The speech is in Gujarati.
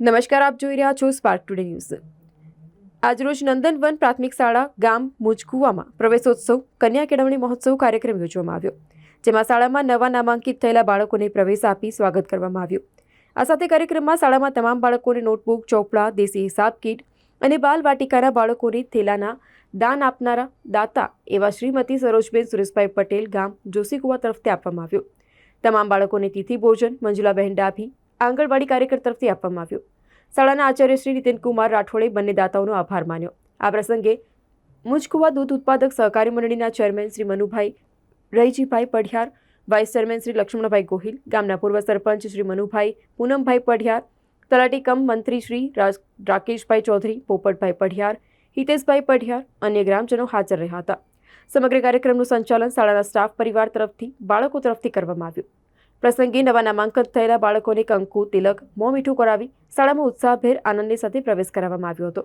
નમસ્કાર, આપ જોઈ રહ્યા છો સ્પાર્ક ટુડે ન્યૂઝ આજરોજ નંદનવન પ્રાથમિક શાળા, ગામ મુજકુવામાં પ્રવેશોત્સવ, કન્યા કેળવણી મહોત્સવ કાર્યક્રમ યોજવામાં આવ્યો, જેમાં શાળામાં નવા નામાંકિત થયેલા બાળકોને પ્રવેશ આપી સ્વાગત કરવામાં આવ્યું. આ સાથે કાર્યક્રમમાં શાળામાં તમામ બાળકોને નોટબુક, ચોપડા, દેશી હિસાબ કીટ અને બાલ વાટિકાના બાળકોને થેલાના દાન આપનારા દાતા એવા શ્રીમતી સરોજબેન સુરેશભાઈ પટેલ ગામ જોશીકુવા તરફથી આપવામાં આવ્યું. તમામ બાળકોને તિથિ ભોજન મંજુલાબહેન ડાભી આંગણવાડી કાર્યકર તરફથી આપવામાં આવ્યું. શાળાના આચાર્ય શ્રી નીતિનકુમાર રાઠોડે બંને દાતાઓનો આભાર માન્યો. આ પ્રસંગે મુજકુવા દૂધ ઉત્પાદક સહકારી મંડળીના chairman Shri Manubhai Rahijibhai Padhiyar, vice chairman Shri Laxmanbhai Gohil, ગામના પૂર્વ સરપંચ શ્રી મનુભાઈ, પૂનમભાઈ પઢિયાર, તલાટી કમ મંત્રી શ્રી રાકેશભાઈ ચૌધરી, પોપટભાઈ પઢિયાર, હિતેશભાઈ પઢિયાર, અન્ય ગ્રામજનો હાજર રહ્યા હતા. સમગ્ર કાર્યક્રમનું સંચાલન શાળાના સ્ટાફ પરિવાર તરફથી, બાળકો તરફથી કરવામાં આવ્યું. પ્રસંગે નવા નામાંકન થયેલા બાળકોને કંકુ, તિલક, મોં મીઠું કરાવી શાળામાં ઉત્સાહભેર આનંદની સાથે પ્રવેશ કરાવવામાં આવ્યો હતો.